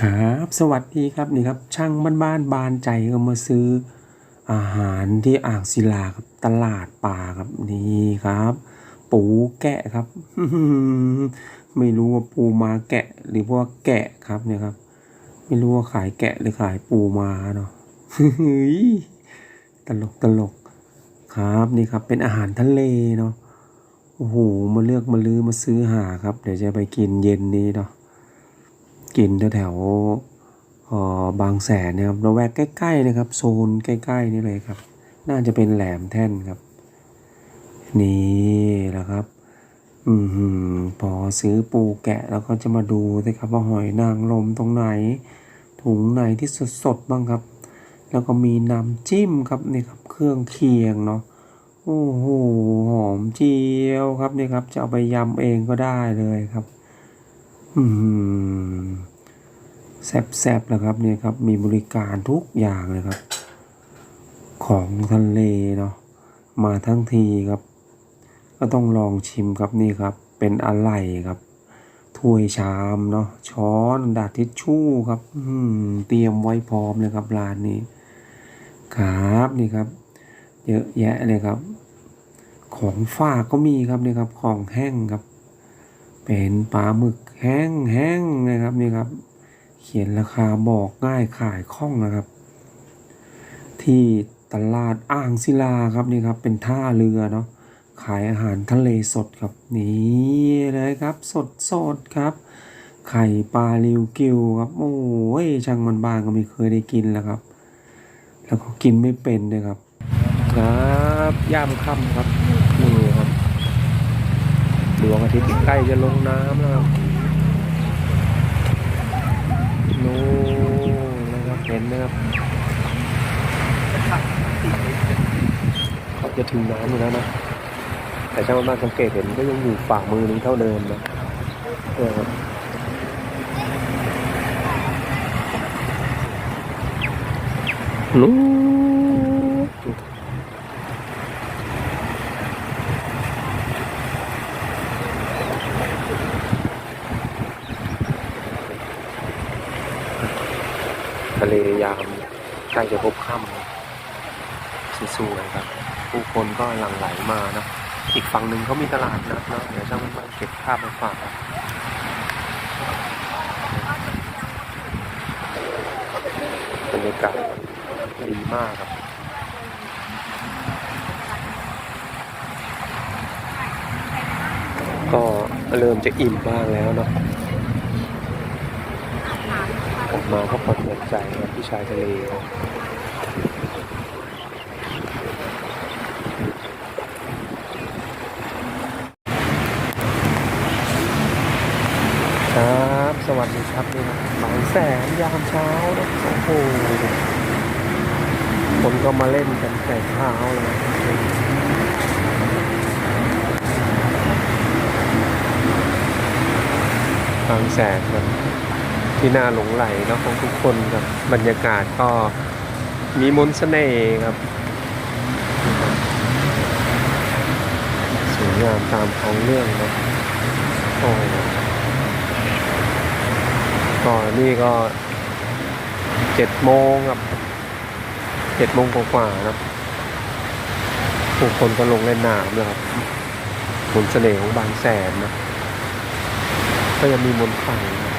ครับสวัสดีครับนี่ครับช่างบ้านบ้านบานใจก็มาซื้ออาหารที่อ่างศิลาครับตลาดป่าครับนี่ครับ ปูแกะครับ ไม่รู้ว่าปูมาแกะหรือว่าแกะครับเนี่ยครับ ไม่รู้ว่าขายแกะหรือขายปูมาเนาะตลกตลกครับนี่ครับเป็นอาหารทะเลเนาะโอ้โหมาเลือกมาลือมาซื้อหาครับ เดี๋ยวจะไปกินเย็นนี้เนาะ กินแถวบางแสนนะครับระแวกใกล้ๆนะครับ โซนใกล้ ๆ นี่เลยครับ น่าจะเป็นแหลมแท่นครับ นี่แหละครับ อืมพอซื้อปูแกะแล้วก็จะมาดูสิครับ ว่าหอยนางรมตรงไหน ถุงไหนที่สดๆบ้างครับ แล้วก็มีน้ำจิ้มครับนี่ครับ เครื่องเคียงเนาะโอ้โหหอมเจียวครับนี่ครับ จะเอาไปยำเองก็ได้เลยครับ แซบๆแล้วครับเนี่ยครับ มีบริการทุกอย่างเลยครับ ของทะเลเนาะมาทั้งทีครับ ก็ต้องลองชิมครับนี่ครับ เป็นอะไรครับ ถ้วยชามเนาะช้อนดาษทิชชู่ครับอืเตรียมไว้พร้อมเลยครับร้านนี้ ครับนี่ครับ เยอะแยะเลยครับ ของฝากก็มีครับนี่ครับ ของแห้งครับ เป็นปลาหมึกแห้งแห้งนะครับนี่ครับ เขียนราคาบอกง่ายขายคล่องนะครับ ที่ตลาดอ่างศิลาครับนี่ครับ เป็นท่าเรือเนาะขายอาหารทะเลสดครับนี่เลยครับ สดสดครับ ไข่ปลาลิวกิวครับโอ้ยช่างมันบางก็ไม่เคยได้กินแล้วครับ แล้วก็กินไม่เป็นเลยครับ ครับย่ามค่ำครับ ดวงอาทิตย์ใกล้จะลงน้ำแล้วครับนู่นนะครับเห็นไหมครับเขาจะถึงน้ำอยู่แล้วนะแต่ช่างบ้านสังเกตเห็นก็ยังอยู่ฝ่ามือนึงเท่าเดิมนะเออนู่น ทะเลยามใกล้จะพบค่ำสวยๆครับ ผู้คนก็หลั่งไหลมานะ อีกฝั่งหนึ่งเขามีตลาดนัดนะเดี๋ยวช่างมันเก็บภาพมาฝากบบรรยากาศดีมากครับก็เริ่มจะอิ่มบ้างแล้วเนาะ กลับมาก็ปลดปลดใจครับพี่ชายทะเลครับสวัสดีครับนี่ครับางแสนยามเช้านะโอ้โหคนก็มาเล่นกันแต่เช้าเลยบางแสนครับ ที่น่าหลงไหลเนาะของทุกคนครับบรรยากาศก็มีมนต์เสน่ห์ครับสวยงามตามท้องเรื่องนะโอ้ก็นี่ก็เจ็ดโมงครับเจ็ดโมงกว่าๆนะผู้คนก็ลงเล่นน้ำแล้วครับมนต์เสน่ห์ของบางแสนนะก็ยังมีมนต์ไฟนะ